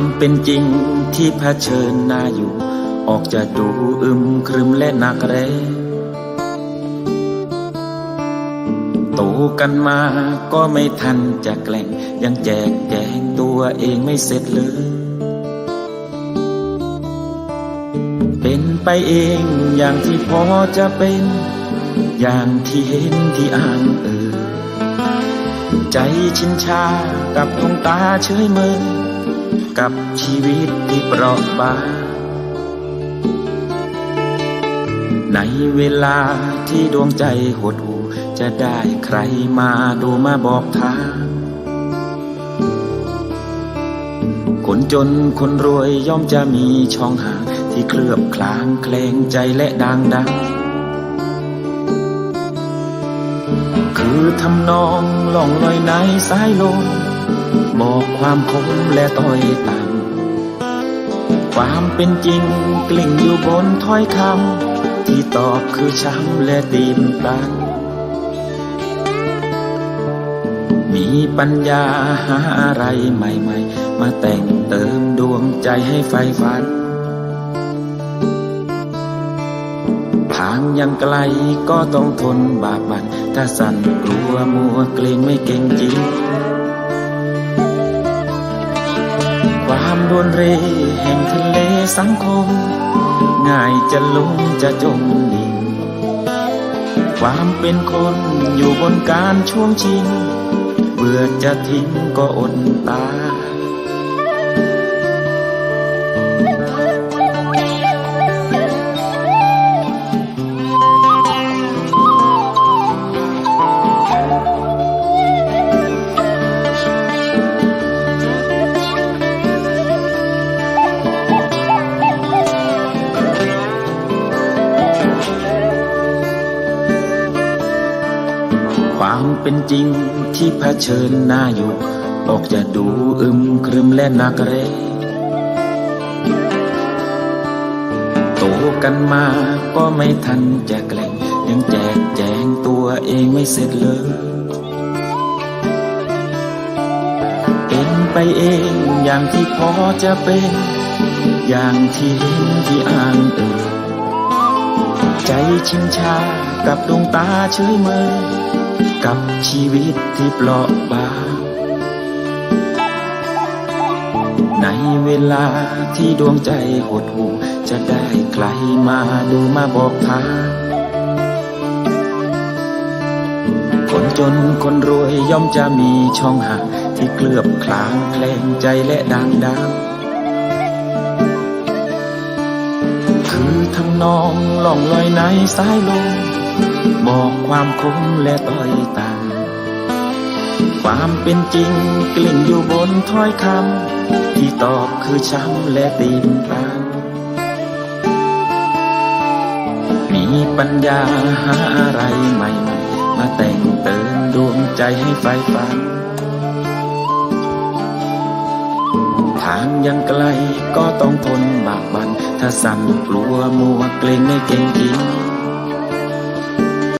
ความเป็นจริงที่เผชิญหน้าอยู่ ออกจะดูอึมครึมและหนักแรงโตกันมาก็ไม่ทันจะแกล้งยังแจกแจงตัวเองไม่เสร็จเลย เป็นไปเองอย่างที่พอจะเป็น อย่างที่เห็นที่อ่านเออใจชินชากับดวงตาเฉยเมย กับชีวิตที่เปราะบาง ในเวลาที่ดวงใจหดหูจะได้ใครมาดูมาบอกทาง คนจนคนรวยย่อมจะมีช่องห่างที่เคลือบคลางแคลงใจและดังดังคือทำนองล่องลอยในสายลม บอกความคมและต้อยต่ำความเป็นจริงกลิ่งอยู่บนถ้อยคำที่ตอบคือช้ำและตีนตัน มีปัญญาหาอะไรใหม่ๆ มาแต่งเติมดวงใจให้ไฟฝันทางยังไกลก็ต้องทนบากบั่นถ้าสั่นกลัวมัวเกรงไม่เก่งจริง ดวนเรแห่งทะเลสังคม ง่ายจะลงจะจมดิ่งความเป็นคนอยู่บนการช่วงชิง เบื่อจะทิ้งก็อดตา ความเป็นจริงที่เผชิญหน้าอยู่ ออกจะดูอึมครึมและนักเรงโตกันมาก็ไม่ทันจะแกล้งยังแจกแจงตัวเองไม่เสร็จเลยเป็นไปเองอย่างที่พอจะเป็น อย่างที่เห็นที่อ่านเอ่ยใจชินชากับดวงตาเฉยเมย กับชีวิตที่เปราะบางในเวลาที่ดวงใจหดหู่จะได้ใครมาดูมาบอกทาง คนจนคนรวยย่อมจะมีช่องห่างที่เกลือบคลางแคลงใจและดังดังคือทำนองล่องลอยในสายลม บอกความคมและต้อยต่างความเป็นจริงกลิ่งอยู่บนถ้อยคำที่ตอบคือช้ำและตีนตังมีปัญญาหาอะไรใหม่ๆมาแต่งเติมดวงใจให้ไฟฝัน ทางยังไกลก็ต้องทนบากบัน ถ้าสั่นกลัวมัวเกรงไม่เก่งจริง